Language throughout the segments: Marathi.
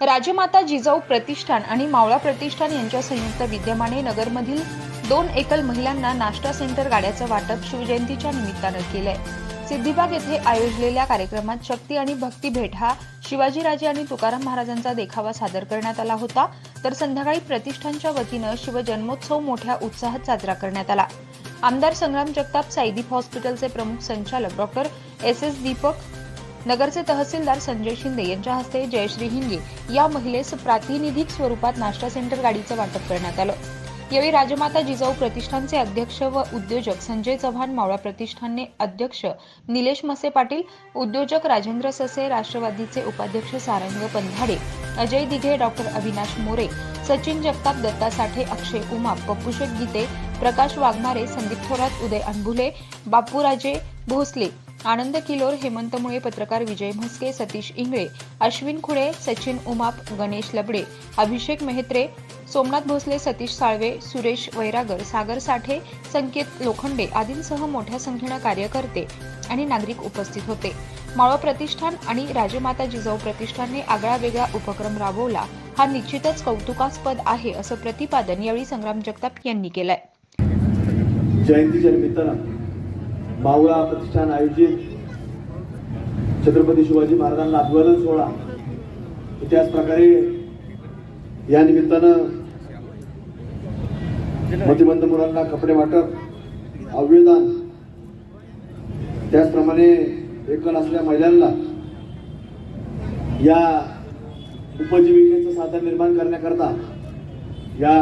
राजमाता जिजाऊ प्रतिष्ठान आणि मावळा प्रतिष्ठान यांच्या संयुक्त विद्यमाने नगरमधील दोन एकल महिलांना नाश्ता सेंटर गाड्याचं वाटप शिवजयंतीच्या निमित्तानं केलंय. सिद्धिबाग येथे आयोजलेल्या कार्यक्रमात शक्ती आणि भक्ती भेट हा शिवाजीराजे आणि तुकाराम महाराजांचा देखावा सादर करण्यात आला होता. तर संध्याकाळी प्रतिष्ठानच्या वतीनं शिवजन्मोत्सव मोठ्या उत्साहात साजरा करण्यात आला. आमदार संग्राम जगताप साईदीप हॉस्पिटलचे प्रमुख संचालक डॉक्टर एस एस दीपक नगरचे तहसीलदार संजय शिंदे यांच्या हस्ते जयश्री हिंगे या महिलेस प्रातिनिधिक स्वरूपात नाश्ता सेंटर गाडीचं वाटप करण्यात आलं. यावेळी राजमाता जिजाऊ प्रतिष्ठानचे अध्यक्ष व उद्योजक संजय चव्हाण मावळा प्रतिष्ठानने अध्यक्ष निलेश मसे पाटील उद्योजक राजेंद्र ससे राष्ट्रवादीचे उपाध्यक्ष सारंग पंधाडे अजय दिघे डॉक्टर अविनाश मोरे सचिन जगताप दत्ता साठे अक्षय उमा पप्पूशेठ गीते प्रकाश वाघमारे संदीप थोरात उदय अनभुले बापूराजे भोसले आनंद किलोर हेमंत मुळे पत्रकार विजय म्हस्के सतीश इंगळे अश्विन खुडे सचिन उमाप गणेश लबडे अभिषेक मेहत्रे सोमनाथ भोसले सतीश साळवे सुरेश वैरागर सागर साठे संकेत लोखंडे आदींसह मोठ्या संख्येनं कार्यकर्ते आणि नागरिक उपस्थित होते. मावळ प्रतिष्ठान आणि राजमाता जिजाऊ प्रतिष्ठानने आगळा वेगळा उपक्रम राबवला. हा निश्चितच कौतुकास्पद आहे असं प्रतिपादन यावेळी संग्राम जगताप यांनी केलंय. जयंतीच्या निमित्तानं मावळा प्रतिष्ठान आयोजित छत्रपती शिवाजी महाराजांना अभिवादन सोहळा. त्याच प्रकारे या निमित्तानं मतिमंद मुलांना कपडे वाटप अव्यदान त्याचप्रमाणे एकल असलेल्या महिलांना या उपजीविकेचं साधन निर्माण करण्याकरता या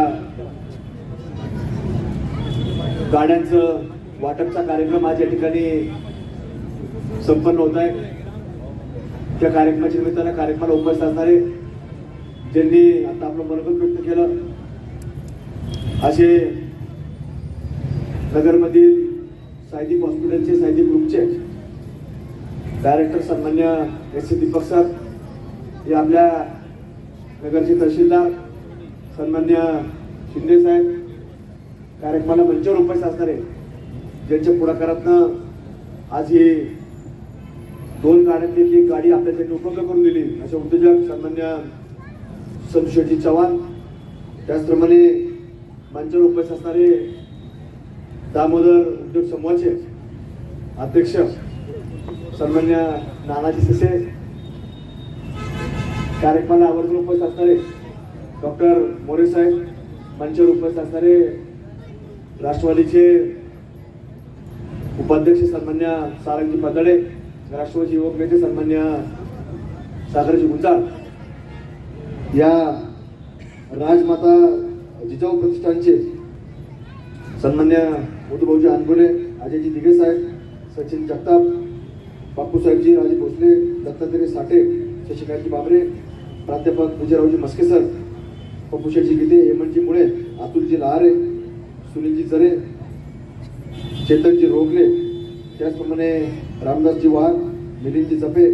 गाड्यांचं वाटपचा कार्यक्रम आज या ठिकाणी संपन्न होत आहे. त्या कार्यक्रमाच्या निमित्तानं कार्यक्रमाला उपस्थित असणारे ज्यांनी आता आपलं मनोगत व्यक्त केलं असे नगरमधील साहित्यिक हॉस्पिटलचे साहित्यिक ग्रुपचे डायरेक्टर सन्मान्य एस सी दीपक सर हे आपल्या नगरचे तहसीलदार सन्मान्य शिंदे साहेब कार्यक्रमाला मंचावर उपस्थित असणारे ज्यांच्या पुढाकारातनं आज ही दोन गाड्यांपैकी एक गाडी आपल्यासाठी उपलब्ध करून दिली असे उद्योजक सन्मान्य संतोषजी चव्हाण. त्याचप्रमाणे मंचावर उपस्थित असणारे दामोदर उद्योग समूहाचे अध्यक्ष सन्मान्य नानाजी सिसे कार्यक्रमाला आवर्जून उपस्थित असणारे डॉक्टर मोरे साहेब मंचावर उपस्थित असणारे राष्ट्रवादीचे उपाध्यक्ष सन्मान्य सारंगजी पदळे राष्ट्रवादी युवक नेते सन्मान्य सागरजी गुंजाळ या राजमाता जिजाऊ प्रतिष्ठानचे सन्मान्य मधुभाऊजी अनबुले अजयजी दिघे साहेब सचिन जगताप बापूसाहेबजी राजे भोसले दत्तात्रय साठे शशिकांतजी बाबरे प्राध्यापक विजयरावजी मस्केसर पप्पूशेठजी गीते हेमंतजी मुळे अतुलजी लहारे सुनीलजी जरे चेतनजी रोगले त्याचप्रमाणे रामदासजी वाघ मिलिंदजी जपे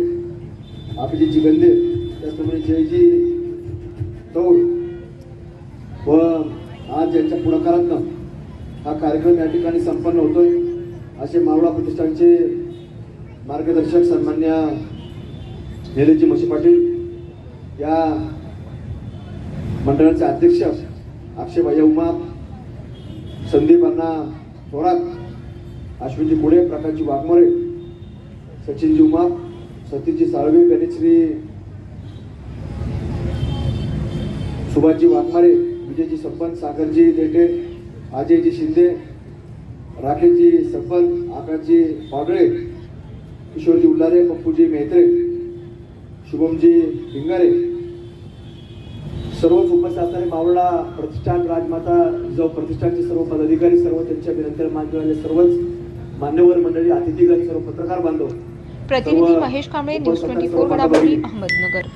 अभिजीतजी गंदे त्याचप्रमाणे जयजी तौड व आज यांच्या पुढाकारातनं हा कार्यक्रम या ठिकाणी संपन्न होतोय. असे मावळा प्रतिष्ठानचे मार्गदर्शक सन्मान्य निलेशजी मशी पाटील या मंडळाचे अध्यक्ष अक्षय भाई उमा संदीप अण्णा थोरात अश्विनजी पुढे प्रकाशजी वाघमोरे सचिनजी उमा सतीशजी साळवे गणेशश्री सुभाषजी वाघमारे विजयजी संपन सागरजी देठे अजयजी शिंदे राकेशजी संपन आकाशजी पागळे किशोरजी उल्हारे पप्पूजी मेहत्रे शुभमजी हिंगारे सर्वच उपस्थित असणारे मावळा प्रतिष्ठान राजमाता जो प्रतिष्ठानचे सर्व पदाधिकारी सर्व त्यांच्या विनंतीला मान देणारे सर्वच मान्यवर मंडळी अतिथीगण सर्व पत्रकार बांधव प्रतिनिधी Mahesh Kamble news twenty four. Ahmednagar